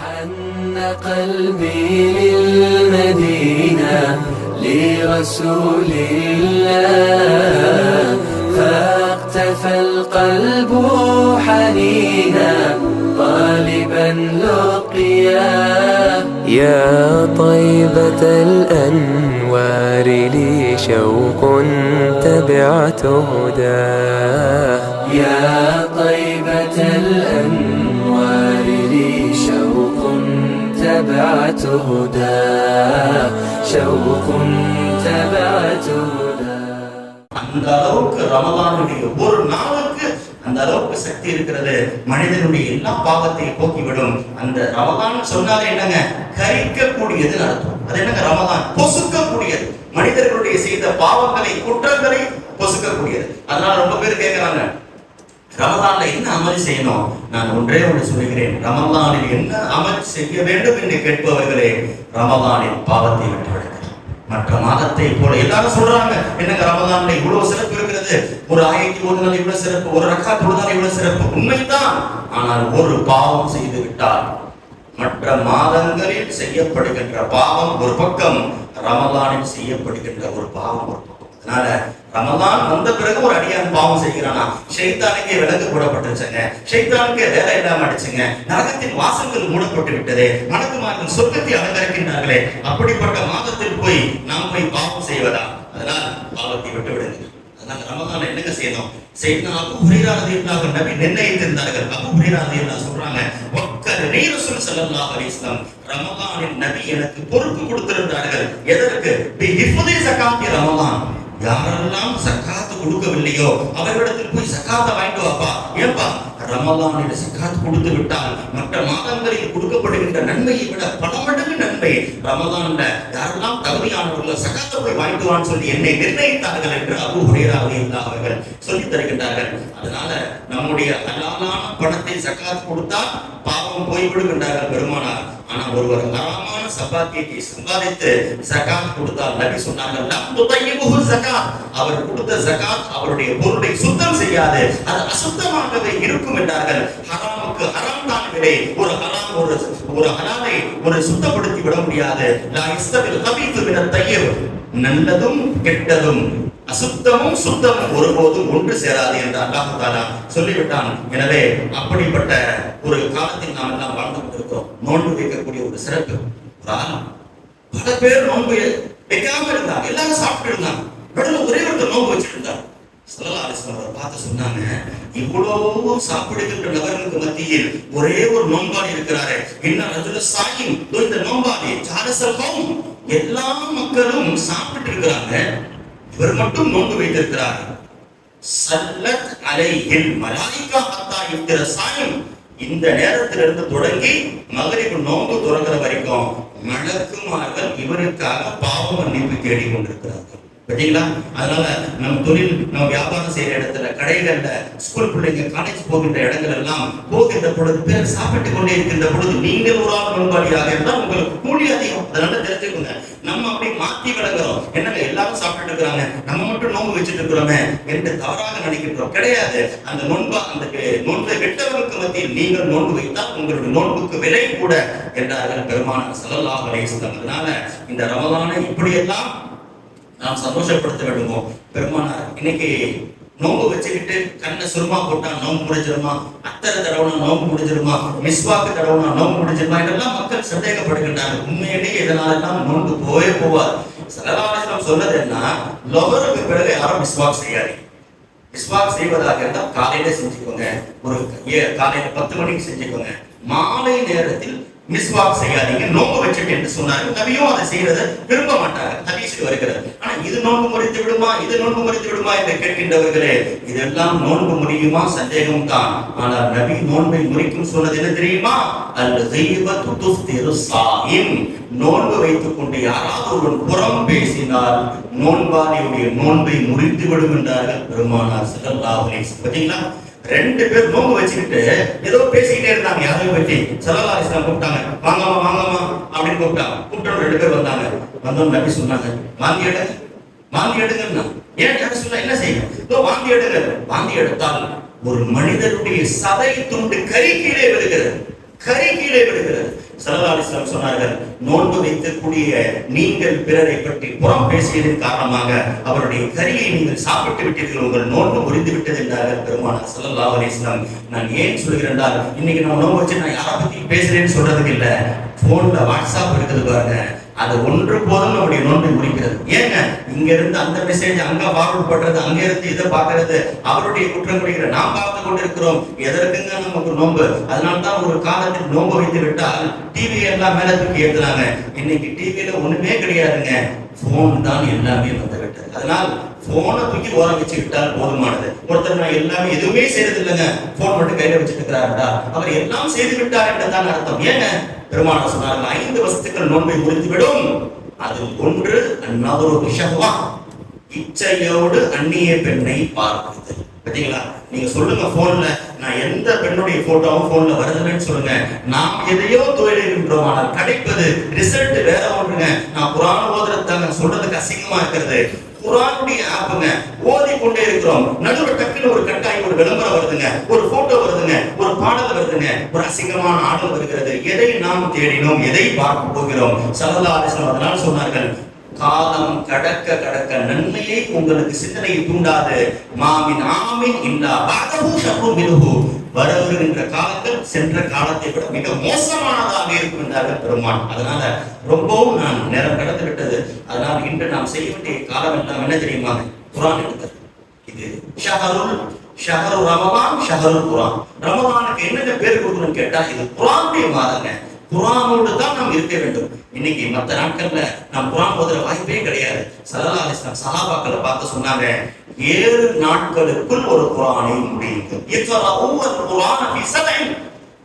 حن قلبي للمدينة لرسول الله. فاقتفى القلب حنينا طالبا لقياه يا طيبة الأنوار لي شوق تبعت هداه يا طيبة الأنوار تبعت هداه شوق تبعت هداه அந்த அளவுக்கு ரமலானுடைய ஒரு நாளுக்கு அந்த அளவுக்கு சக்தி இருக்கிறது மனிதனுடைய எல்லா பாவத்தையும் போக்கிவிடும் அந்த ரமலான் சொன்னாலே என்னங்க கரிக்கக்கூடியது அர்த்தம் அது என்னங்க ரமலான் பொசுக்கக்கூடியது மனிதர்களுடைய செய்த பாவங்களை குற்றங்களை பொசுக்கக்கூடியது அதனால ரொம்ப பேர் கேட்கிறாங்க ரமலான்ல என்ன அமல் செய்யணும்? நான் ஒன்றே ஒன்று சொல்லுகிறேன். ரமலானில் என்ன அமல் செய்ய வேண்டும் என்று கேட்பவர்களே ரமலானின் பாவத்தை விட்டு மற்ற மாதத்தை போல எல்லாரும் சொல்றாங்க என்னங்க ரமதான்ல இவ்வளவு சிறப்பு இருக்கிறது? ஒரு ஆயிரத்தி ஒரு நாள் இவ்வளவு சிறப்பு ஒரு ரக்கா தொழுதால் இவ்வளவு சிறப்பு. உண்மைதான். ஆனால் ஒரு பாவம் செய்து விட்டால் மற்ற மாதங்களில் செய்யப்படுகின்ற பாவம் ஒரு பக்கம் ரமதானில் செய்யப்படுகின்ற ஒரு பாவம் ஒரு பக்கம். அதனால ரமலான் வந்த பிறகு ஒரு அடியான் பாவம் செய்கிறானா? ஷைத்தானுக்கு விலங்கு போடப்பட்டுருச்சுங்க. ஷைத்தானுக்கு வேலை இல்லாம அடிச்சுங்க நரகத்தின் வாசல்கள் மூடப்பட்டு விட்டதே. மணக்குமார்கள் சொர்க்கத்தை அலங்கரிக்கின்றார்களே. அப்படிப்பட்ட மாதத்தில் போய் நாம் போய் பாவம் செய்வதா? அதனால் பாவத்தை விட்டு விடுங்க அதனால ரமலான் என்னங்க செய்யணும்? செய்தா அபு ஹுரைரா ரலியல்லாஹு நபி நிர்ணயித்திருந்தார்கள். அபு ஹுரைரா ரலியல்லாஹு சொல்றாங்க வக்கர் ரசூல் ஸல்லல்லாஹு அலைஹி வஸல்லம். ரமலானின் நபி எனக்கு பொறுப்பு கொடுத்திருந்தார்கள். எதற்கு? பி ஹிஃபதி ஸகாத்தி ரமலான். யாரெல்லாம் சக்காத்து கொடுக்கவில்லையோ அவர்களிடத்தில் போய் சக்காத்தை வாங்கிட்டு வாப்பா. ஏப்பா ரமலானில் சக்காத் கொடுத்து விட்டால் மற்ற மாதங்களில் கொடுக்கப்படுகின்ற நன்மையை விட பல மடங்கு நன்மை. ரமலான்ல யாரெல்லாம் தகுதியானவர்கள் சக்காத்தை போய் வாங்கிட்டு வான்னு சொல்லி என்னை நிர்ணயித்தார்கள் என்று அபு ஹுரேரா இருந்தால் அவர்கள் சொல்லித் தருகின்றார்கள். அதனால நம்முடைய ஹலாலான பணத்தை சக்காத் கொடுத்தால் பாவம் போய்விடும் என்றார்கள் பெருமானார். ஆனா ஒருவர் ஹராமான சம்பாத்தியத்தை சம்பாதித்து ஜகாத் கொடுத்தால் நபி சொன்னார்கள் ஜகாத் அவர் கொடுத்த ஜகாத் அவருடைய பொருளை சுத்தம் செய்யாது. அது அசுத்தமாகவே இருக்கும் என்றார்கள். ஹராமுக்கு ஹராம் தான் விலை ஒரு ஹராம் ஒரு ஒரு ஹராமை ஒரு சுத்தப்படுத்தி விட முடியாது. நான் இஸ்தவில் கபீது மின தய்யிப். நல்லதும் கெட்டதும் அசுத்தமும் சுத்தமும் ஒருபோதும் ஒன்று சேராது என்று அல்லாஹ் தாலா சொல்லிவிட்டான். எனவே அப்படிப்பட்ட ஒரு காலத்தில் நாம் எல்லாம் வாழ்ந்து கொண்டிருக்கிறோம். நோன்பு வைக்கக்கூடிய ஒரு சிறப்பு ஒரு ஆள் பல பேர் நோன்பு வைக்காம இருந்தாங்க. எல்லாரும் சாப்பிட்டு இருந்தாங்க. நடுவில் ஒரே ஒருத்தர் நோன்பு வச்சிருந்தார் ஸல்லல்லாஹு அவரை பார்த்து சொன்னாங்க இவ்வளவு சாப்பிடுகின்ற நபர்களுக்கு மத்தியில் ஒரே ஒரு நோன்பாடி இருக்கிறாரே. என்ன சாயும் இந்த நோன்பாடி ஜாரசல் எல்லா மக்களும் சாப்பிட்டு இருக்கிறாங்க. இவர் மட்டும் நோன்பு வைத்திருக்கிறார். சல்லத் அலைஹில் மலாய்க்கா ஹத்தா இருக்கிற சாயம் இந்த நேரத்திலிருந்து தொடங்கி மகரிபு நோன்பு துறக்கிற வரைக்கும் மலக்குமார்கள் இவருக்காக பாவ மன்னிப்பு தேடிக் கொண்டிருக்கிறார்கள் பார்த்தீங்களா? அதனால நம்ம தொழில் நம்ம வியாபாரம் செய்யற இடத்துல கடைகள்ல ஸ்கூல் பிள்ளைங்க காலேஜ் போகின்ற இடங்கள் எல்லாம் போகின்ற பொழுது பிறர் சாப்பிட்டு கொண்டே இருக்கின்ற பொழுது நீங்கள் ஒரு ஆள் முன்பாடியாக இருந்தால் உங்களுக்கு கூலி அதிகம். அதனால தெரிஞ்சுக்கோங்க. நம்ம அப்படி மாத்தி விளங்குறோம். என்னங்க எல்லாரும் சாப்பிட்டு இருக்கிறாங்க. நம்ம மட்டும் நோன்பு வச்சுட்டு இருக்கிறோமே என்று தவறாக நினைக்கின்றோம். கிடையாது. அந்த நோன்பா அந்த நோன்பை வெட்டவர்களுக்கு மத்தியில் நீங்கள் நோன்பு வைத்தால் உங்களுடைய நோன்புக்கு விலை கூட என்றார்கள் பெருமான செலவாக அதனால இந்த ரமலானை இப்படியெல்லாம் நாம் சந்தோஷப்படுத்த வேண்டுமோ? பெருமானார் இன்னைக்கு நோம்பு வச்சுக்கிட்டு கண்ணை சுருமா போட்டா நோம்பு முடிஞ்சிருமா? அத்தரை தடவுனா நோம்பு முடிஞ்சிருமா? மிஸ்வாக்கு தடவுனா நோம்பு முடிஞ்சிருமா? இதெல்லாம் மக்கள் சந்தேகப்படுகின்றாங்க உண்மையிலேயே இதனாலெல்லாம் நோன்பு போவே போவார் சலகாலம் சொன்னது என்ன? லொகருக்கு பிறகு யாரும் மிஸ்வாக் செய்யாது. மிஸ்வாக் செய்வதாக இருந்தால் காலையில செஞ்சுக்கோங்க. ஒரு ஏ- காலையில பத்து மணிக்கு செஞ்சுக்கோங்க. மாலை நேரத்தில் மிஸ்வாக் செய்யாதீங்க நோன்பு வச்சுட்டு என்று சொன்னாரு. நபியும் அதை செய்யறத விரும்ப மாட்டாங்க ஹதீஸில் வருகிறது. ஆனா இது நோன்பு முறித்து விடுமா இது நோன்பு முறித்து விடுமா என்று கேட்கின்றவர்களே இதெல்லாம் நோன்பு முடியுமா? சந்தேகம் தான் ஆனால் நபி நோன்பை முறிக்கும் சொன்னது என்ன தெரியுமா? அல் தெய்வத்து துஸ்திரு நோன்பு வைத்துக் கொண்டு யாராவது ஒருவன் புறம் பேசினால் நோன்பாளியுடைய நோன்பை முறித்து விடும் என்றார்கள் பெருமானார் ஸல்லல்லாஹு பாத்தீங்களா ரெண்டு பேர் நோம்பு வச்சுக்கிட்டு ஏதோ பேசிக்கிட்டே இருந்தாங்க. யாரையும் பற்றி? சல்லல்லாஹு இஸ்லாம் கூப்பிட்டாங்க. வாங்கம்மா வாங்கம்மா அப்படின்னு கூப்பிட்டாங்க. கூப்பிட்டு ரெண்டு பேர் வந்தாங்க. வந்தவங்க நபி சொன்னாங்க வாங்கி எடுங்க. வாங்கி எடுங்கன்னா ஏன் நபி சொல்ல என்ன செய்யும் இதோ வாங்கி எடுங்க. வாங்கி எடுத்தால் ஒரு மனிதனுடைய சதை துண்டு கறி கீழே விழுகிறது. கறி கீழே விடுகிறது. சல்லல்லாஹு சொன்னார்கள் நோன்பு வைக்கக்கூடிய நீங்கள் பிறரை பற்றி புறம் பேசியதன் காரணமாக அவருடைய கரியை நீங்கள் சாப்பிட்டு விட்டீர்கள். உங்கள் நோன்பு முறிந்து விட்டது என்றார்கள் பெருமானார் சல்லா அலிஸ்லாம் நான் ஏன் சொல்கிறேன் என்றால் இன்னைக்கு நான் நோன்பு வச்சு நான் யாரை பத்தி பேசுறேன்னு சொல்றதுக்கு இல்லை. போன்ல வாட்ஸ்அப் இருக்குது பாருங்க. அது ஒன்று போதும் நம்முடைய நோன்பை முடிக்கிறது. ஏங்க? இங்க இருந்து அந்த மெசேஜ் அங்க ஃபார்வர்ட் பண்றது அங்க இருந்து இதை பார்க்கறது அவருடைய குற்றம் குடிக்கிற நாம் பார்த்து கொண்டிருக்கிறோம். எதற்குங்க நமக்கு நோன்பு? அதனால தான் ஒரு காலத்தில் நோன்பு வைத்து விட்டால் டிவி எல்லாம் மேல தூக்கி ஏத்துறாங்க. இன்னைக்கு டிவியில ஒண்ணுமே கிடையாதுங்க. போன் தான் எல்லாமே வந்து விட்டது அதனால் போனை தூக்கி ஓரம் வச்சு விட்டால் போதுமானது. ஒருத்தர் நான் எல்லாமே எதுவுமே செய்யறது இல்லைங்க போன் மட்டும் கையில வச்சுட்டு இருக்கிறாருடா. அவர் எல்லாம் செய்து விட்டார் என்றுதான் அர்த்தம். ஏங்க? பெருமானார் சொன்னார்கள் ஐந்து வசத்துக்கள் நோன்பை முடித்துவிடும் அது ஒன்று அந்நவரு விஷவா இச்சையோடு அந்நிய பெண்ணை பார்க்குது பாத்தீங்களா நீங்க சொல்லுங்க போன்ல நான் எந்த பெண்ணுடைய போட்டோவும் போன்ல வருதுன்னு சொல்லுங்க. நாம் எதையோ தொழிலிருக்கின்றோம் ஆனால் கிடைப்பது ரிசல்ட் வேற ஒன்றுங்க. நான் புராண ஓதுறதாங்க சொல்றதுக்கு அசிங்கமா இருக்கிறது. குரானுடைய ஆப்புங்க ஓதி கொண்டே இருக்கிறோம். நடுவில் டக்குன்னு ஒரு கட்டாயம் ஒரு விளம்பரம் வருதுங்க. ஒரு போட்டோ வருதுங்க. ஒரு பாடல் வருதுங்க. ஒரு அசிங்கமான ஆடல் வருகிறது. எதை நாம் தேடினோம்? எதை பார்க்க போகிறோம்? சரதா அதனால சொன்னார்கள் காலம் கடக்க கடக்க நன்மையை உங்களுக்கு சிந்தனையை தூண்டாது. மாமின் ஆமின் இல்லா பாகபு ஷப்ரு வர வருகின்ற காலத்தில் சென்ற காலத்தை விட மிக மோசமானதாக இருக்கும் என்றார்கள் பெருமான். அதனால ரொம்பவும் நான் நேரம் கடந்து விட்டது. அதனால் இன்று நாம் செய்ய வேண்டிய காலம் எல்லாம் என்ன தெரியுமா? குரான் எடுத்தது. இது ஷஹருல் ஷஹரு ரமபான் ஷஹருல் குரான். ரமபானுக்கு என்னென்ன பேர் கொடுக்கணும்னு கேட்டா இது குரானுடைய மாதங்க. குரானோடு தான் நாம் இருக்க வேண்டும். இன்னைக்கு மத்த நாட்கள்ல நாம் குரான் ஓதுற வாய்ப்பே கிடையாது. சல்லா அலிஸ்லாம் சஹாபாக்களை பார்த்து சொன்னாங்க ஏழு நாட்களுக்குள் ஒரு குரானை முடியுங்கள் ஒவ்வொரு குரான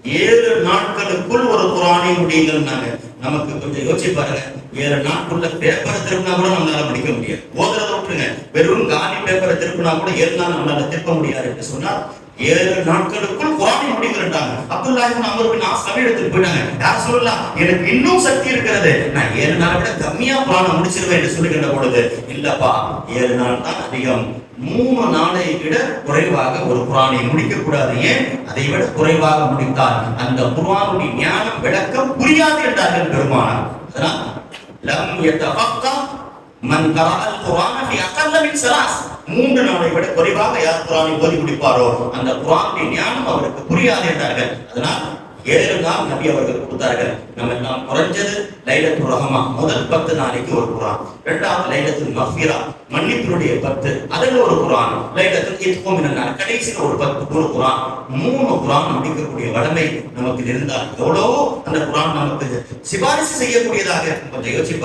ஏழு நாட்களுக்குள் ஒரு குரானை முடியுங்கள்னாங்க நமக்கு கொஞ்சம் யோசிச்சு பாருங்க. ஏழு நாட்குள்ள பேப்பரை திருப்பினா கூட நம்மளால முடிக்க முடியாது. ஓதுறத விட்டுருங்க. வெறும் காலி பேப்பரை திருப்பினா கூட ஏழு நாள் நம்மளால திருப்ப முடியாது என்று சொன்னால் ஏழு நாட்களுக்குள் குரானை முடிக்கிறாங்க அப்துல்லா இப்னு அமர் நான் ஆஸ் எடுத்துட்டு போயிட்டாங்க. யார் சொல்லலாம்? எனக்கு இன்னும் சக்தி இருக்கிறது. நான் ஏழு நாள் விட கம்மியா குரானை முடிச்சிருவேன் என்று சொல்லுகின்ற பொழுது இல்லப்பா ஏழு நாள் தான் அதிகம். மூணு நாளை விட குறைவாக ஒரு குரானை முடிக்கக்கூடாது. ஏன்? அதை விட குறைவாக முடித்தால் அந்த குரானுடைய ஞானம் விளக்கம் புரியாது என்றார்கள் பெருமானார். அதனால் லம் யதஃபக்கா மன் ஃபி அகல்ல மின் மூன்று நாளை விட குறைவாக யார் குரானை ஓதி முடிப்பாரோ? அந்த குரானுடைய ஞானம் அவருக்கு புரியாது என்றார்கள். அதனால் ஏழு நாள் நபி அவர்கள் கொடுத்தார்கள். நம்ம எல்லாம் குறைஞ்சது லைலத்து ரஹமா முதல் பத்து நாளைக்கு ஒரு குரான். இரண்டாவது லைலத்து மஃபிரா மன்னிப்பினுடைய பத்து. அதில் ஒரு குரான். லைலத்துல் இத்கும் மினன்னார் கடைசியில் ஒரு பத்து ஒரு குரான். மூணு குரான் முடிக்கக்கூடிய வளமை நமக்கு இருந்தால் எவ்வளோ அந்த குரான் நமக்கு சிபாரிசு செய்யக்கூடியதாக இருக்கும். கொஞ்சம் யோசிச்சு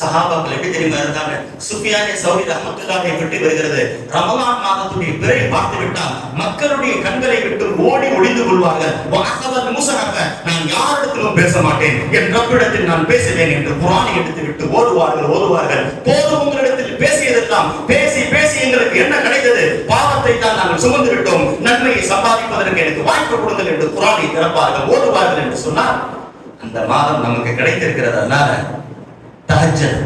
சஹாபாக்கள் எப்படி தெரியுமா இருந்தாங்க சுஃபியானே சௌரி ரஹமத்துல்லாஹை பற்றி வருகிறது. ரமலான் மாதத்துடைய பிறை பார்த்து விட்டால் மக்களுடைய கண்களை விட்டு ஓடி ஒளிந்து கொள்வார்கள். வாசவர் மூசனாக நான் யாரிடத்திலும் பேச மாட்டேன். என் ரப்பிடத்தில் நான் பேசுவேன் என்று குரானை எடுத்து விட்டு ஓடுவார்கள் ஓடுவார்கள். போதும் உங்களிடத்தில் பேசியதெல்லாம் பேசி பேசி எங்களுக்கு என்ன கிடைத்தது? பாவத்தை தான் நாங்கள் சுமந்து விட்டோம். நன்மையை சம்பாதிப்பதற்கு எனக்கு வாய்ப்பு கொடுங்கள் என்று குரானை திறப்பார்கள் ஓடுவார்கள் என்று சொன்னால் அந்த மாதம் நமக்கு கிடைத்திருக்கிறது அதனால தஹஜத்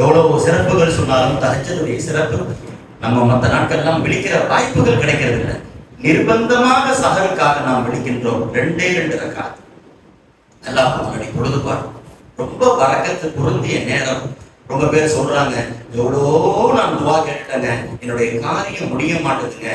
எவ்வளவு சிறப்புகள் சொன்னாலும் தகஜதுடைய சிறப்பு. நம்ம மற்ற நாட்கள்லாம் விழிக்கிற வாய்ப்புகள் கிடைக்கிறது இல்லை நிர்பந்தமாக சகருக்காக நாம் விழிக்கின்றோம். ரெண்டே ரெண்டு ரக்காத் அல்லாஹ் முன்னாடி பொழுதுபார் ரொம்ப பறக்கத்து பொருந்திய நேரம். ரொம்ப பேர் சொல்றாங்க எவ்வளோ நான் துவா கேட்டேங்க என்னுடைய காரியம் முடிய மாட்டேதுங்க.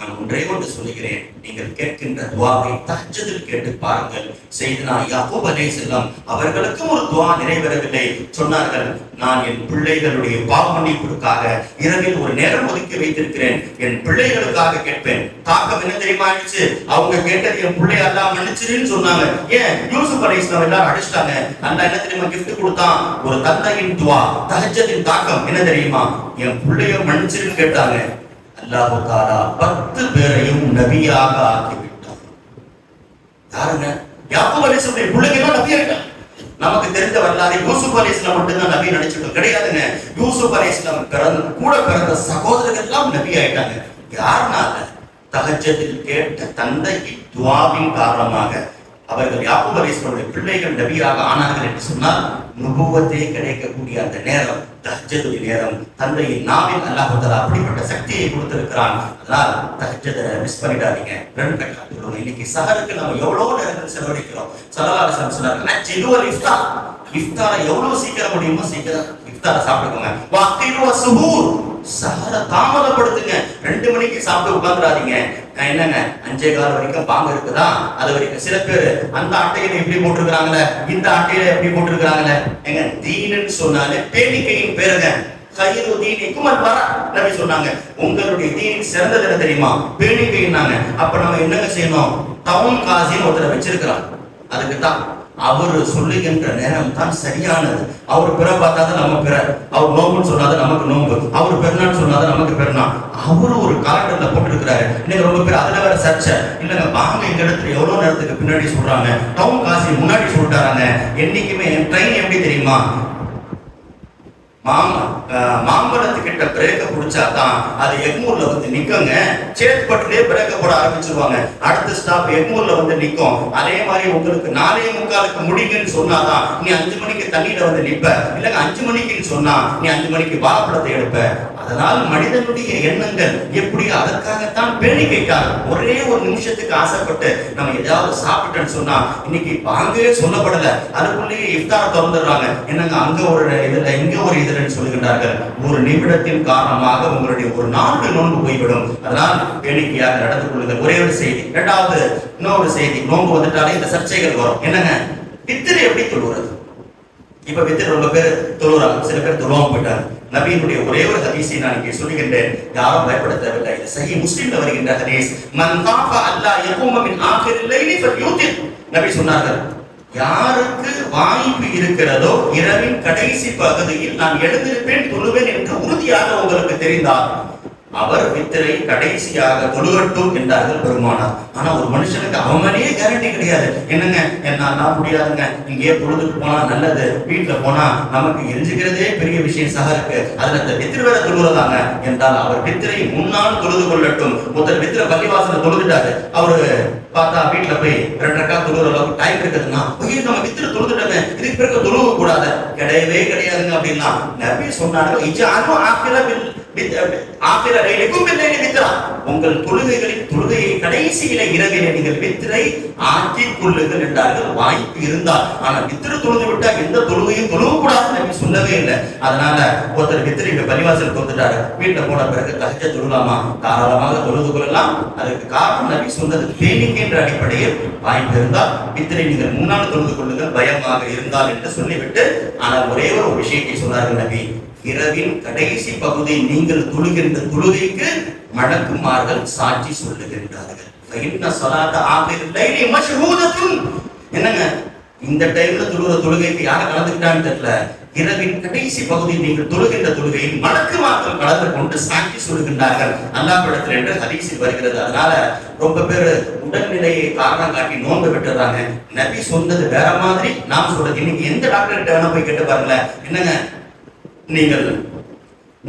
நான் ஒன்றே ஒன்று சொல்லுகிறேன். நீங்கள் கேட்கின்ற துவாவை தஹஜ்ஜுதில் கேட்டு பாருங்கள். செய்தனா யாக்கூப் அலைஹிஸ்ஸலாம் அவர்களுக்கும் ஒரு துவா நிறைவேறவில்லை. சொன்னார்கள் நான் என் பிள்ளைகளுடைய பாவமன்னிப்பிற்காக இரவில் ஒரு நேரம் ஒதுக்கி வைத்திருக்கிறேன். என் பிள்ளைகளுக்காக கேட்பேன். தாக்கம் என்ன தெரியுமா ஆயிடுச்சு? அவங்க கேட்டது என் பிள்ளை அல்லாஹ் மன்னிச்சிருன்னு சொன்னாங்க. ஏன்? யூசுப் அலைஹிஸ்ஸலாம் எல்லாரும் அடிச்சிட்டாங்க. அல்லாஹ் என்ன தெரியுமா கிஃப்ட் கொடுத்தான்? ஒரு தந்தையின் துவா தகச்சதின் தாக்கம் என்ன தெரியுமா? என் பிள்ளைய மன்னிச்சிருன்னு கேட்டாங்க. அல்லாஹு தாலா பத்து பேரையும் நபியாக ஆக்கிவிட்டார் யாருங்க? யாக்கூப் அலைஹிஸ்ஸலாமுடைய பிள்ளைங்க எல்லாம் நமக்கு தெரிந்த வரலாறு யூசுப் அலைஹிஸ்ஸலாம் மட்டும்தான் நபி நினைச்சிட்டு கிடையாதுங்க. யூசுப் அலைஹிஸ்ஸலாம் பிறந்த கூட பிறந்த சகோதரர்கள் எல்லாம் நபி ஆயிட்டாங்க. யாருனால? தஹஜ்ஜத்தில் கேட்ட தந்தை துவாவின் காரணமாக அவர்கள் யாக்கூப் அலைஹிஸ்ஸலாமுடைய பிள்ளைகள் நபியாக ஆனார்கள் என்று சொன்னால் நுபுவத்தே கிடைக்கக்கூடிய அந்த நேரம் தஹஜ்ஜதுடைய நேரம் தந்தையின் நாவில் அல்லாஹால அப்படிப்பட்ட சக்தியை கொடுத்திருக்கிறான். அதனால் தஹஜ்ஜதை மிஸ் பண்ணிடாதீங்க. ரெண்டு கட்டா இன்னைக்கு சகருக்கு நம்ம எவ்வளவு நேரங்கள் செலவழிக்கிறோம்? ஸல்லல்லாஹு சொன்னார் வஸல்லம் சொன்னாங்க நஜ்ஜிது எவ்வளவு சீக்கிரம் முடியுமோ சீக்கிரம் இஃப்தார சாப்பிட்டுக்கோங்க. வாக்கிரு வசுபூர் சஹர. தாமதப்படுத்துங்க. ரெண்டு மணிக்கு சாப்பிட்டு உட்காந்துடாதீங்க என்னங்க? அஞ்சே கால் வரைக்கும் பாம்பு இருக்குதா? அது வரைக்கும் சில பேர் அந்த அட்டையில எப்படி போட்டிருக்கிறாங்களே? இந்த அட்டையில எப்படி போட்டிருக்கிறாங்களே? எங்க தீனன்னு சொன்னாலே பேணிக்கையின் பேருங்க. கயிறு தீனிக்கும் அது வர நபி சொன்னாங்க. உங்களுடைய தீனின் சிறந்தது என்ன தெரியுமா? பேணிக்கைன்னாங்க. அப்ப நம்ம என்னங்க செய்யணும்? டவுன் காசின்னு ஒருத்தரை வச்சிருக்கிறான் அதுக்கு தான் அவர் சொல்லுகின்ற நேரம் தான் சரியானது. அவர் பிற பார்த்தா நம்ம பிற. அவர் நோம்புன்னு சொன்னாத நமக்கு நோம்பு. அவர் பெருநாள் சொன்னாத நமக்கு பெருநாள் அவரு ஒரு காலண்டர்ல போட்டுருக்கிறாரு. இன்னைக்கு ரொம்ப பேர் அதில் வேற சர்ச்சை. இல்லைங்க வாங்க எங்க இடத்துல எவ்வளவு நேரத்துக்கு பின்னாடி சொல்றாங்க. டவுன் காசி முன்னாடி சொல்லிட்டாராங்க. என்னைக்குமே ட்ரெயின் எப்படி தெரியுமா? மாம அஹ் மாம்பழத்துக்கிட்ட பிரேக்க பிடிச்சா தான் அது எக்மூர்ல வந்து நிக்குங்க. சேத்பட்டுலயே பிரேக்க போட ஆரம்பிச்சிருவாங்க. அடுத்த ஸ்டாப் எக்மூர்ல வந்து நிக்கும். அதே மாதிரி உங்களுக்கு நாலே முக்காலுக்கு முடிங்கன்னு சொன்னாதான் நீ அஞ்சு மணிக்கு தண்ணியில வந்து நிப்ப. இல்லங்க அஞ்சு மணிக்குன்னு சொன்னா நீ அஞ்சு மணிக்கு வாழைப்பழத்தை எடுப்ப. அதனால் மனிதனுடைய எண்ணங்கள் எப்படி அதற்காகத்தான் பேணிக்கைக்காக ஒரே ஒரு நிமிஷத்துக்கு ஆசைப்பட்டு நம்ம ஏதாவது சாப்பிட்டேன்னு சொன்னா இன்னைக்கு வாங்கவே சொல்லப்படல. அதுக்குள்ளேயே இஃப்தார் திறந்துடுறாங்க. என்னங்க அங்க ஒரு இதுல இங்க ஒரு இதுலன்னு சொல்லுகின்றார்கள். ஒரு நிமிடத்தின் காரணமாக உங்களுடைய ஒரு நான்கு நோன்பு போய்விடும். அதனால் பேணிக்கையாக நடந்து கொள்ளுங்கள். ஒரே ஒரு செய்தி. இரண்டாவது இன்னொரு செய்தி. நோன்பு வந்துட்டாலே இந்த சர்ச்சைகள் வரும். என்னங்க? பித்திரை எப்படி தொழுகிறது இப்ப வித்து ரொம்ப பேர் தொழுறாங்க சில பேர் தொழுவாம போயிட்டாங்க. நபியினுடைய ஒரே ஒரு ஹதீஸை நான் இங்கே சொல்லுகின்றேன். யாரும் பயப்பட தேவையில்லை இது சஹி முஸ்லிம்ல வருகின்ற ஹதீஸ். மன் தாஃப அல்லா யகூம மின் ஆகிரில் லைலி ஃபல்யூத்திர் நபி சொன்னார்கள் யாருக்கு வாய்ப்பு இருக்கிறதோ இரவின் கடைசி பகுதியில் நான் எழுந்திருப்பேன் தொழுவேன் என்று உறுதியாக உங்களுக்கு தெரிந்தார் அவர் வித்திரை கடைசியாக தொழுகட்டும் என்றார்கள் பெருமானார். ஆனா ஒரு மனுஷனுக்கு அவனே கேரண்டி கிடையாது. என்னங்க? என்னால முடியாதுங்க. இங்கேயே பொழுதுக்கு போனா நல்லது. வீட்டுல போனா நமக்கு எரிஞ்சுக்கிறதே பெரிய விஷயம் சக இருக்கு. அதுல அந்த வித்திர வேற தொழுவதாங்க என்றால் அவர் வித்திரை முன்னால் தொழுது கொள்ளட்டும். ஒருத்தர் வித்திர பள்ளிவாசல தொழுதுட்டாரு. அவரு பார்த்தா வீட்டுல போய் ரெண்டு ரக்கா தொழுற அளவுக்கு டைம் இருக்குதுன்னா ஐயோ நம்ம வித்திர தொழுதுட்டோமே. இதுக்கு பிறகு தொழுவ கூடாது கிடையவே கிடையாதுங்க அப்படின்னா நபி சொன்னார்கள் உங்கள் தொழுகைகளின் தொழுகையை கடைசியில இரவில நீங்கள் வித்திரை ஆக்கிக் கொள்ளுங்கள் என்றார்கள். வாய்ப்பு இருந்தால். ஆனா வித்திர தொழுது விட்டா எந்த தொழுகையும் தொழுவ கூடாது நபி சொல்லவே இல்லை. அதனால ஒருத்தர் வித்திரை இப்ப பரிவாசலுக்கு வந்துட்டாரு. வீட்டுல போன பிறகு தகச்ச தொழுலாமா தாராளமாக தொழுது கொள்ளலாம். அதுக்கு காரணம் நபி சொன்னது பேணிக்கின்ற அடிப்படையில் வாய்ப்பு இருந்தால் வித்திரை நீங்கள் முன்னால் தொழுது கொள்ளுங்கள். பயமாக இருந்தால் என்று சொல்லிவிட்டு ஆனால் ஒரே ஒரு விஷயத்தை சொன்னார்கள் நபி. இரவின் கடைசி பகுதி நீங்கள் தொழுகின்ற தொழுகைக்கு மடக்குமார்கள் சாட்சி சொல்லுகின்றார்கள். என்னங்க? இந்த டைம்ல தொழுகிற தொழுகைக்கு யார கலந்துக்கிட்டான்னு தெரியல. இரவின் கடைசி பகுதி நீங்கள் தொழுகின்ற தொழுகையில் மடக்கு மாற்றம் கலந்து கொண்டு சாட்சி சொல்கின்றார்கள் அங்காபடத்தில் என்று ஹதீஸில் வருகிறது. அதனால ரொம்ப பேர் உடல்நிலையை காரணம் காட்டி நோன்பு விட்டுறாங்க. நபி சொன்னது வேற மாதிரி. நாம் சொல்றது இன்னைக்கு எந்த டாக்டர் கிட்ட வேணா போய் கேட்டு பாருங்களேன். என்னங்க? நீங்கள்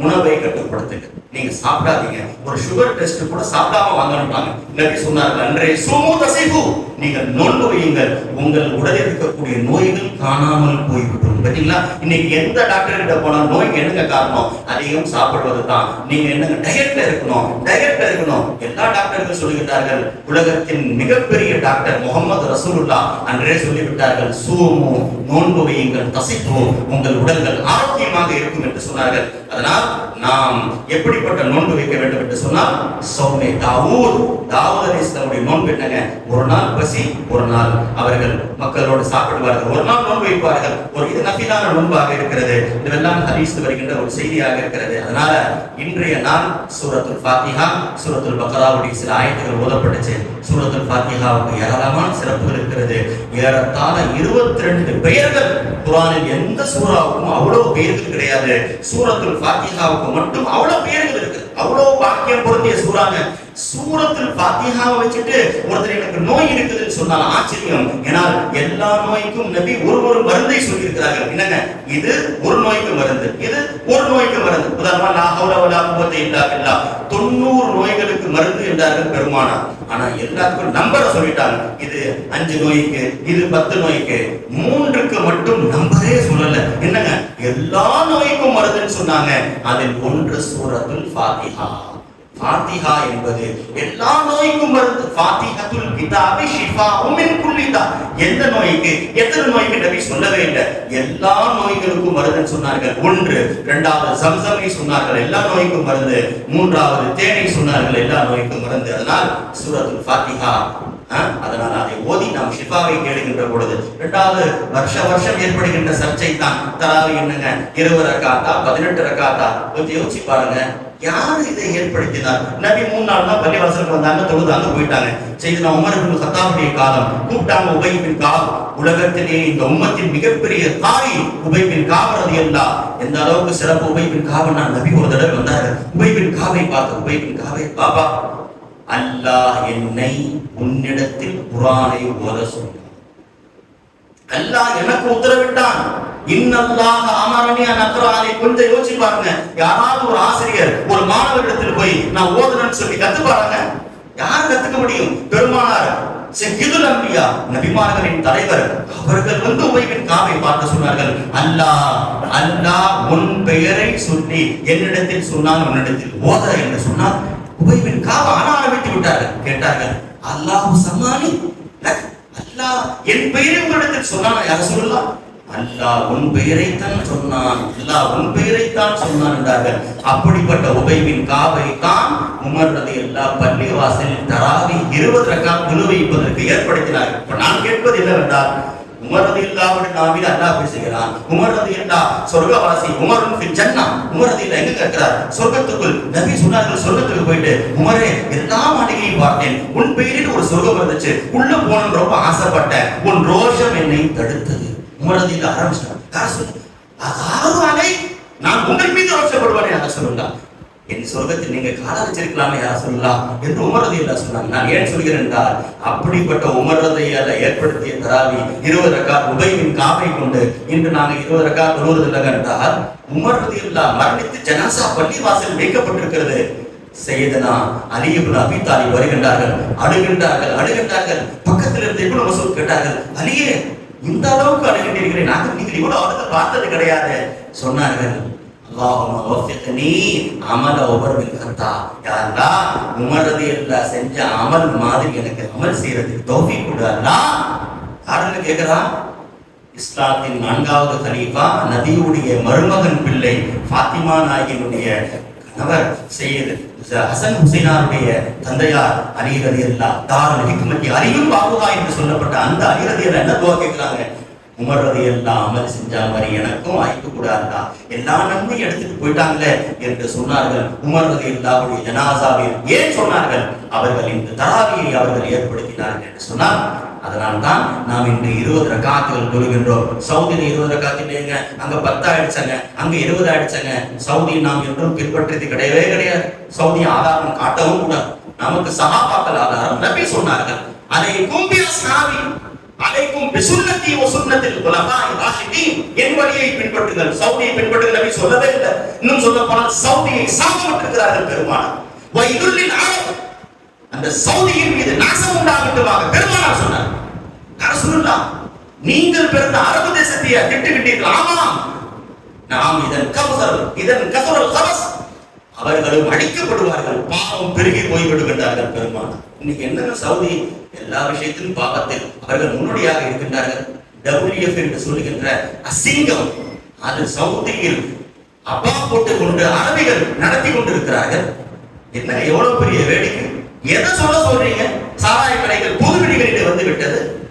உணவை கட்டுப்படுத்துங்கள். நீங்க சாப்பிடாதீங்க. ஒரு சுகர் டெஸ்ட் கூட சாப்பிடாம வாங்கணும்னாங்க நபி சொன்னார்கள் அன்றே சுமு தசைபு நீங்கள் நோன்பு வையுங்கள். உங்கள் உடலில் இருக்கக்கூடிய நோய்கள் காணாமல் போய்விடும். பார்த்தீங்களா? இன்னைக்கு எந்த டாக்டர் கிட்ட போனா நோய்க்கு என்னங்க காரணம்? அதிகம் சாப்பிடுவது தான் நீங்க என்னங்க டயட்ல இருக்கணும் டயட்ல இருக்கணும். எல்லா டாக்டர்கள் சொல்லிவிட்டார்கள். உலகத்தின் மிகப்பெரிய டாக்டர் முகமது ரசூலுல்லா அன்றே சொல்லிவிட்டார்கள் சூமு நோன்பு வையுங்கள் தசைப்பு உங்கள் உடல்கள் ஆரோக்கியமாக இருக்கும் என்று சொன்னார்கள். அதனால் நாம் எப்படி எப்படிப்பட்ட நோன்பு வைக்க வேண்டும் என்று சொன்னால் சௌமே தாவூத். தாவூத் நோன்பு என்னங்க? ஒரு நாள் பசி ஒரு நாள் அவர்கள் மக்களோடு சாப்பிடுவார்கள். ஒரு நாள் நோன்பு வைப்பார்கள். ஒரு இது நபிலான நோன்பாக இருக்கிறது. இதெல்லாம் ஹதீஸ் வருகின்ற ஒரு செய்தியாக இருக்கிறது. அதனால இன்றைய நாள் சூரத்துல் ஃபாத்திஹா சூரத்துல் பக்ராவுடைய சில ஆயத்துகள் ஓதப்பட்டுச்சு. சூரத்துல் ஃபாத்திஹாவுக்கு ஏராளமான சிறப்புகள் இருக்கிறது. ஏறத்தாழ இருபத்தி ரெண்டு பெயர்கள் குரானில் எந்த சூறாவுக்கும் அவ்வளவு பெயர்கள் கிடையாது. சூரத்துல் ஃபாத்திஹாவுக்கு மட்டும் அவ்வளவு பெயர்கள் இருக்கு அவ்வளவு பாக்கியம் பொருத்திய சூறாங்க. சூரத்தில் பாத்தியாவை வச்சுட்டு ஒருத்தர் எனக்கு நோய் இருக்குதுன்னு சொன்னால் ஆச்சரியம். ஏனால் எல்லா நோய்க்கும் நபி ஒரு ஒரு மருந்தை சொல்லியிருக்கிறார்கள். என்னங்க? இது ஒரு நோய்க்கு மருந்து. இது ஒரு நோய்க்கு மருந்து. உதாரணமா லா வலா குவத்த இல்லா பில்லா. தொண்ணூறு நோய்களுக்கு மருந்து என்றார்கள் பெருமானார் ஆனா எல்லாத்துக்கும் நம்பரை சொல்லிட்டாங்க. இது அஞ்சு நோய்க்கு இது பத்து நோய்க்கு. மூன்றுக்கு மட்டும் நம்பரே சொல்லல. என்னங்க? எல்லா நோய்க்கும் மருந்துன்னு சொன்னாங்க. அதில் ஒன்று சூரத்துல் ஃபாத்திஹா ஃபாத்திஹா என்பது எல்லா நோய்க்கும் மருந்து. ஃபாத்திஹத்துல் கிதாபி ஷிஃபாஉம் மின் குல்லிதா. எந்த நோய்க்கு? எத்தனை நோய்க்கு நபி சொல்லவே இல்லை. எல்லா நோய்களுக்கும் மருந்துன்னு சொன்னார்கள். ஒன்று இரண்டாவது சம்சமை சொன்னார்கள். எல்லா நோய்க்கும் மருந்து. மூன்றாவது தேனை சொன்னார்கள். எல்லா நோய்க்கும் மருந்து. அதனால் சூரத்துல் ஃபாத்திஹா அதனால் அதை ஓதி நாம் ஷிஃபாவை கேளுகின்ற பொழுது இரண்டாவது வருஷ வருஷம் ஏற்படுகின்ற சர்ச்சை தான் தராவி என்னங்க? இருபது ரக்காத்தா பதினெட்டு ரக்காத்தா? கொஞ்சம் யோசிச்சு பாருங்க. யார் இதை ஏற்படுத்தினார்? நபி மூணு நாள் தான் பள்ளிவாசலுக்கு வந்தாங்க தொழுதாங்க போயிட்டாங்க. செய்து நான் உமருக்கு சத்தாவுடைய காலம். கூப்பிட்டாங்க உபை பின் உலகத்திலேயே இந்த உம்மத்தின் மிகப்பெரிய தாய் உபை காவறது காவரது எந்த அளவுக்கு சிறப்பு உபை பின் காவன் நான் நபி ஒரு தடவை வந்தாரு. உபை காவை பார்த்து உபைபின் காவை பாபா அல்லாஹ் என்னை உன்னிடத்தில் குரானை ஓத சொன்னார் அல்லாஹ் எனக்கு உத்தரவிட்டான். இன்னல்லாக அமரனி அன் அக்ரானை கொஞ்சம் யோசிச்சு பாருங்க. யாராவது ஒரு ஆசிரியர் ஒரு மாணவரிடத்தில் போய் நான் ஓதுறேன்னு சொல்லி கத்துப்பாருங்க? யார் கத்துக்க முடியும்? பெருமானார் செக்கிதுல் அம்பியா நபிமார்களின் தலைவர். அவர்கள் வந்து உமைவின் காவை பார்த்து சொன்னார்கள். அல்லாஹ் அல்லாஹ் உன் பெயரை சொல்லி என்னிடத்தில் சொன்னால் உன்னிடத்தில் ஓத என்று சொன்னால் உபைபின் காவை ஆன ஆரம்பித்து விட்டார்கள். கேட்டார்கள் அல்லாஹ் சமானி அல்லாஹ் என் பெயரை உங்களிடத்தில் சொன்னான்? யார சொல்லலாம் அல்லாஹ் உன் பெயரைத்தான் சொன்னான். அல்லாஹ் உன் பெயரைத்தான் சொன்னான் என்றார்கள். அப்படிப்பட்ட உபைவின் காவை தான் உமர் ரதி அல்லா பள்ளி வாசலில் தராவி இருபது ரக்காம் குழு வைப்பதற்கு ஏற்படுத்தினார் இப்ப நான் கேட்பது என்னவென்றால் உமர் ரதி இல்லாவுடைய நாவில் அல்லாஹ் பேசுகிறான் உமர் ரதி இல்லா சொர்க்கவாசி உமரும் ஃபில் ஜன்னா. உமர் ரதி இல்லா எங்க கேட்கிறார் சொர்க்கத்துக்குள் நபி சொன்னார்கள் சொர்க்கத்துக்கு போயிட்டு உமரே எல்லா மாளிகையும் பார்த்தேன். உன் பெயரில் ஒரு சொர்க்கம் இருந்துச்சு. உள்ள போகணும்னு ரொம்ப ஆசைப்பட்டேன். உன் ரோஷம் என்னை தடுத்தது. உமர் ரதி இல்லா ஆரம்பிச்சிட்டான் அதாவது நான் உங்கள் மீது ரோஷப்படுவானே அதை சொல்லுங்க என் சொர்க்கத்தில் நீங்க கால வச்சிருக்கலாமே யார் சொல்லலாம் என்று உமரதை இல்ல சொன்னாங்க. நான் ஏன் சொல்கிறேன் என்றால் அப்படிப்பட்ட உமரதையால ஏற்படுத்திய தராவி இருபது ரக்கா உபயின் காப்பை கொண்டு இன்று நாங்கள் இருபது ரக்கா தொழுவது இல்லை என்றால் உமரது இல்லா மரணித்து ஜனாசா பள்ளி வாசல் வைக்கப்பட்டிருக்கிறது. செய்தனா அலிபுல் அபி தாலிப் வருகின்றார்கள் அழுகின்றார்கள் அழுகின்றார்கள். பக்கத்தில் இருந்து இவ்வளவு மசூத் கேட்டார்கள் அலியே இந்த அளவுக்கு அழுகின்றீர்களே நாங்கள் நீங்கள் இவ்வளவு அழுத பார்த்தது கிடையாது. சொன்னார்கள் அல்லாஹும் வஃபிக்னி அமல உமர் பின் யாரா உமரது அல்லாஹ் செஞ்ச அமல் மாதிரி எனக்கு அமல் செய்யறதுக்கு தோஃபி கொடு அல்லாஹ். யாருன்னு கேக்குறா இஸ்லாத்தின் நான்காவது கலீஃபா நதியுடைய மருமகன் பிள்ளை ஃபாத்திமா நாயகினுடைய கணவர் செய்யது ஹசன் ஹுசைனாருடைய தந்தையார் அலி அல்லா தாருல் ஹிக்மத்தி அலியும் பாபுகா என்று சொல்லப்பட்ட அந்த அலி என்ன துவா கேட்கிறாங்க உமர்றது எல்லாம் அமல் செஞ்ச மாதிரி எனக்கும் வாய்ப்பு கூடாதா எல்லா நன்மையும் எடுத்துட்டு போயிட்டாங்களே என்று சொன்னார்கள். உமர்றது ரதி அல்லாவுடைய ஜனாசாவில் ஏன் சொன்னார்கள்? அவர்கள் இந்த தராவியை அவர்கள் ஏற்படுத்தினார்கள் என்று சொன்னார். அதனால்தான் நாம் இன்று இருபது ரக்காத்துகள் தொழுகின்றோம். சவுதியில் இருபது ரக்காத்து அங்க பத்து ஆயிடுச்சாங்க. அங்க இருபது ஆயிடுச்சாங்க. சவுதி நாம் என்றும் பின்பற்றது கிடையவே கிடையாது. சவுதி ஆதாரம் காட்டவும் கூடாது. நமக்கு சகாபாக்கள் ஆதாரம் நம்பி சொன்னார்கள். அதை கும்பிய சாவி அலைக்கும் பிசுன்னத்தி வ சுன்னத்தில் குலஃபாய் ராஷிதீன். என் வழியை பின்பற்றுங்கள். சவுதியை பின்பற்றுங்கள் நபி சொல்லவே இல்லை. இன்னும் சொல்ல போனால் சவுதியை சாப்பிட்டிருக்கிறார்கள் பெருமானார். வ இதுல்லில் அந்த சவுதியின் மீது நாசம் உண்டாகட்டுமாக பெருமானார் சொன்னார். அரசுல்லா நீங்கள் பிறந்த அரபு தேசத்தையே திட்டுவிட்டீர்கள் ஆமாம். நாம் இதன் கபசர் இதன் கசரல் கபஸ். அவர்களும் அழிக்கப்படுவார்கள். பாவம் பெருகி போய்விடுகின்றார்கள் பெருமானார். இன்னைக்கு என்னங்க சவுதி? எல்லா விஷயத்திலும் பாவத்தில் அவர்கள் முன்னோடியாக இருக்கின்றார்கள். WF என்று சொல்லுகின்ற அசிங்கம் அது சவுதியில் அப்பா போட்டுக் கொண்டு அரபிகள் நடத்தி கொண்டிருக்கிறார்கள். என்ன எவ்வளவு பெரிய வேடிக்கை? எதை சொல்ல சொல்றீங்க? சாராய கடைகள் பொது விடுகளில் வந்து விட்டது.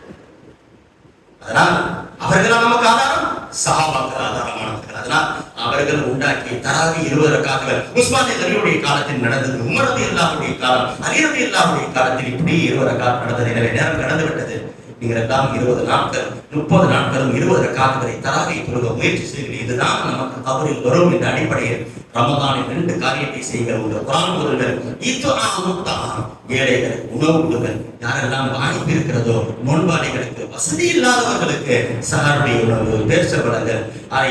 அதனால் அவர்களா நமக்கு ஆதாரம் சகாபாக்கள் ஆதாரமானது. அதனால் அவர்கள் உண்டாக்கிய தராவி இருவதற்காக ரக்காத்துகள் உஸ்மானி தலியுடைய காலத்தில் நடந்தது உமரது இல்லாவுடைய காலம் அலிரது இல்லாவுடைய காலத்தில் இப்படி இருவதற்காக நடந்தது. எனவே நேரம் கடந்து விட்டது. நீங்கள் எல்லாம் இருபது நாட்கள் முப்பது நாட்களும் இருபது ரக்காத்துகளை தராவை தொழுக முயற்சி செய்கிறீர்கள். இதுதான் நமக்கு தவறில் வரும் என்ற அடிப்படையில் ரமதானில் ரெண்டு காரியத்தை செய்கிற உங்கள் குரான் ஓதுங்கள் ஏழைகள் உணவு கொடுங்கள் யாரெல்லாம் வாய்ப்பு இருக்கிறதோ நோன்பாளிகளுக்கு வசதி இல்லாதவர்களுக்கு சகாருடைய உணவு பேர்ச்சபலங்கள்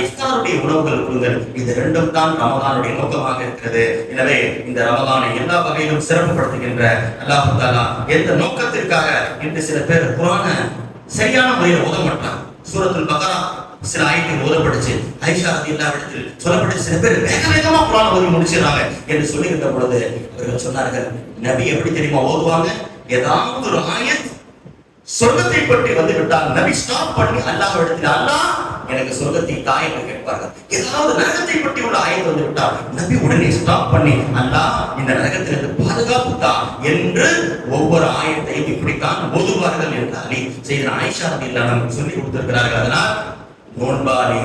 இஃப்தாருடைய உணவுகள் கொடுங்கள். இது ரெண்டும் தான் ரமதானுடைய நோக்கமாக இருக்கிறது. எனவே இந்த ரமதானை எல்லா வகையிலும் சிறப்புப்படுத்துகின்ற அல்லாஹு தாலா எந்த நோக்கத்திற்காக இன்று சில பேர் குரான சரியான முறையில் ஓத மாட்டாங்க சூரத்தில் பகரா சில ஆயத்தில் ஓதப்படுச்சு ஐஷா ரதி இடத்தில் சொல்லப்பட்டு சில பேர் வேக வேகமா குரான் ஓதி முடிச்சிடறாங்க என்று சொல்லியிருந்த பொழுது அவர்கள் சொன்னார்கள் நபி எப்படி தெரியுமா ஓதுவாங்க? ஏதாவது ஒரு ஆயத் சொர்க்கத்தை பற்றி வந்து விட்டால் நபி ஸ்டாப் பண்ணி அல்லாஹ் இடத்தில் அல்லாஹ் எனக்கு சொர்க்கத்தை தாய் என்று கேட்பார்கள். ஏதாவது நரகத்தை பற்றி உள்ள ஆயத் வந்து விட்டால் நபி உடனே ஸ்டாப் பண்ணி அல்லாஹ் இந்த நரகத்திலிருந்து பாதுகாப்பு தான் என்று ஒவ்வொரு ஆயத்தையும் இப்படித்தான் ஓதுவார்கள் என்று அலி செய்த ஆயிஷா ரதி நமக்கு சொல்லி கொடுத்திருக்கிறார்கள். அதனால் நோன்பாளி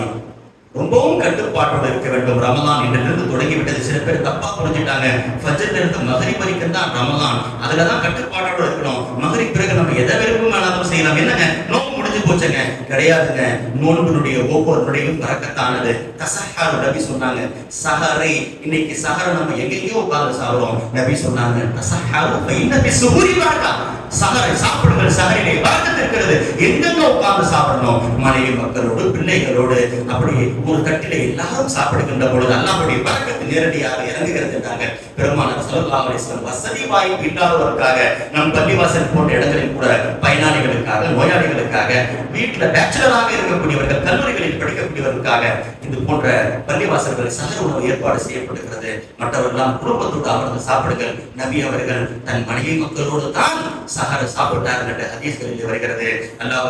ரொம்பவும் கட்டுப்பாட்டோடு இருக்க வேண்டும். ரமலான் இன்றிலிருந்து தொடங்கி விட்டது சில பேர் தப்பா புரிஞ்சுட்டாங்க. ஃபஜ்ர்ல இருந்து மகரி வரைக்கும் தான் ரமலான். அதுல தான் கட்டுப்பாட்டோட இருக்கணும். மகரி பிறகு நம்ம எதை விருப்பமானாலும் செய்யலாம். என்னங்க? நோம்பு முடிஞ்சு போச்சுங்க. கிடையாதுங்க. நோன்பினுடைய ஒவ்வொரு நுடையும் பறக்கத்தானது. தசஹார் நபி சொன்னாங்க. சஹரை இன்னைக்கு சஹரை நம்ம எங்கெங்கயோ உட்கார்ந்து சாப்பிடுறோம். நபி சொன்னாங்க தசஹார் ஃபைனபி சுஹூரி பார்க்கலாம் சகரை சாப்பிடுங்கள் சகரிலே. பறக்கத்து இருக்கிறது. எங்கெங்க உட்கார்ந்து சாப்பிடணும். மனைவி மக்களோடு பிள்ளைகளோடு. அப்படி ஒரு தட்டில எல்லாரும் சாப்பிடுகின்ற பொழுது அல்லாவுடைய பறக்கத்து நேரடியாக இறங்குகிறதுனாங்க பெருமானார் ஸல்லல்லாஹு வசதி வாய்ப்பு இல்லாதவருக்காக நம் பள்ளிவாசல் போன்ற இடங்களில் கூட பயனாளிகளுக்காக நோயாளிகளுக்காக வீட்டுல பேச்சுலராக இருக்கக்கூடியவர்கள் கல்லூரி கல்லூரிகளில் படிக்கக்கூடியவர்களுக்காக இது போன்ற பள்ளிவாசல்கள் சகல உணவு ஏற்பாடு செய்யப்படுகிறது. மற்றவர்களாம் குடும்பத்தோடு அமர்ந்து சாப்பிடுங்கள். நபி அவர்கள் தன் மனைவி மக்களோடு தான் சகர சாப்பிட்டார்கள் என்று ஹதீஸ்களில் வருகிறது. அல்லாஹ்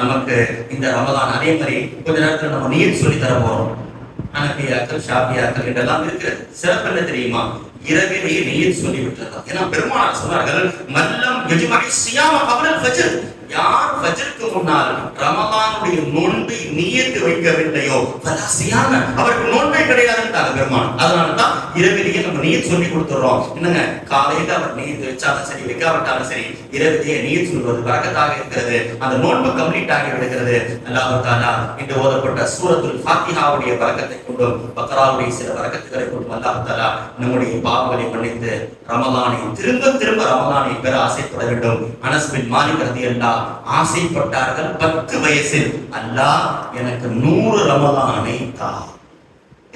நமக்கு இந்த ரமதான் அதே மாதிரி கொஞ்ச நேரத்தில் நம்ம நீர் சொல்லி தர போறோம் அனபியாக்கள் ஷாபியாக்கள் என்றெல்லாம் இருக்கிறது சிறப்பு என்ன தெரியுமா? இரவிலேயே நீர் சொல்லி விட்டுறலாம் ஏன்னா பெருமாள் சொன்னார்கள் மல்லம் எஜுமகை சியாம கபலல் ஃபஜ்ர். யார் ஃபஜ்ருக்கு முன்னால் ரமலானுடைய நோன்பை நீயத்து வைக்கவில்லையோ? ஃபலா அவருக்கு நோன்பே கிடையாதுன்னு பெருமான் அதனால தான் இரவிலேயே நம்ம நீர் சொல்லி கொடுத்துறோம் என்னங்க? காலையில அவர் நீயத்து வச்சாலும் சரி வைக்காவிட்டாலும் சரி இரவிலேயே நீர் சொல்வது வரக்கத்தாக இருக்கிறது. அந்த நோன்பு கம்ப்ளீட் ஆகி விடுகிறது. அல்லாஹ் தாலா இன்று ஓதப்பட்ட சூரத்துல் ஃபாத்திஹாவுடைய வரக்கத்தை கொண்டும் பக்ராவுடைய சில வரக்கத்துகளை கொண்டும் அல்லாஹ் தாலா நம்முடைய பாவங்களை மன்னித்து ரமலானை திரும்ப திரும்ப ரமலானை பெற ஆசைப்பட வேண்டும். அனஸ் பின் மாலிக் ரலியல்லாஹ் ஆசைப்பட்டார்கள் பத்து வயசில். அல்லாஹ் எனக்கு நூறு ரமலானை தா.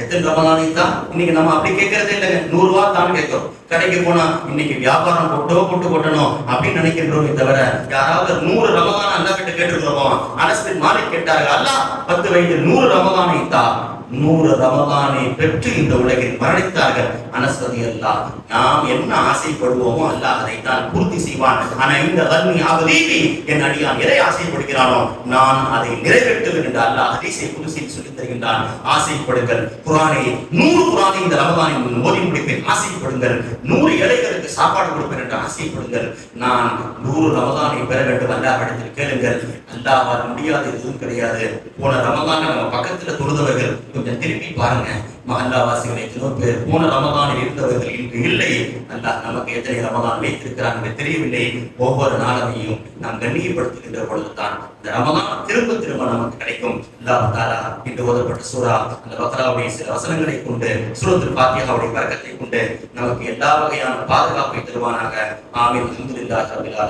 எத்தனை ரமலானை தான் இன்னைக்கு நம்ம அப்படி கேட்கறதே இல்லைங்க. நூறு ரூபா தான் கேட்கிறோம். கடைக்கு போனா இன்னைக்கு வியாபாரம் போட்டோ போட்டு கொட்டணும் அப்படின்னு நினைக்கின்றோமே தவிர யாராவது நூறு ரமலான் அல்லா கிட்ட கேட்டுருக்கிறோம் அரசு மாறி கேட்டார்கள் அல்லாஹ் பத்து வயது நூறு ரமலானை தா. நூறு ரமதானை பெற்று இந்த உலகில் மரணித்தார்கள். அனஸ்வதி அல்லாஹ் நாம் என்ன ஆசைப்படுவோமோ அல்லாஹ் அதை தான் பூர்த்தி செய்வான். ஆனா இந்த வர்ணி அவதீவி என் அடியான் எதை ஆசைப்படுகிறானோ நான் அதை நிறைவேற்றுவேன் என்று அல்லாஹ் ஹதீஸை குருசில் சொல்லித் தருகின்றான். ஆசைப்படுங்கள். குரானை நூறு குரானை இந்த ரமதானை ஓதி முடிப்பேன். ஆசைப்படுங்கள். நூறு ஏழைகளுக்கு சாப்பாடு கொடுப்பேன் என்று ஆசைப்படுங்கள். நான் நூறு ரமதானை பெற வேண்டும். அல்லாஹ் இடத்தில் கேளுங்கள். அல்லாஹால் முடியாது எதுவும் கிடையாது. போன ரமதான நம்ம பக்கத்துல தொழுதவர்கள் கொஞ்சம் திரும்பி பாருங்க. மகல்லாவாசிகள் எத்தனோ பேர் போன ரமதானில் இருந்தவர்கள் இன்று இல்லை. அல்லாஹ் நமக்கு எத்தனை ரமதான் வைத்திருக்கிறாங்க தெரியவில்லை. ஒவ்வொரு நாளையும் நாம் கண்ணியப்படுத்துகின்ற பொழுதுதான் இந்த ரமதான் திரும்ப திரும்ப நமக்கு கிடைக்கும். அல்லாஹ் தாரா இன்று ஓதப்பட்ட சூரா அந்த பக்ராவுடைய சில வசனங்களை கொண்டு சூரத்தில் பாத்தியாவுடைய வர்க்கத்தை கொண்டு நமக்கு எல்லா வகையான பாதுகாப்பை தருவானாக. ஆமீன். அஹமதுல்லா ரபில்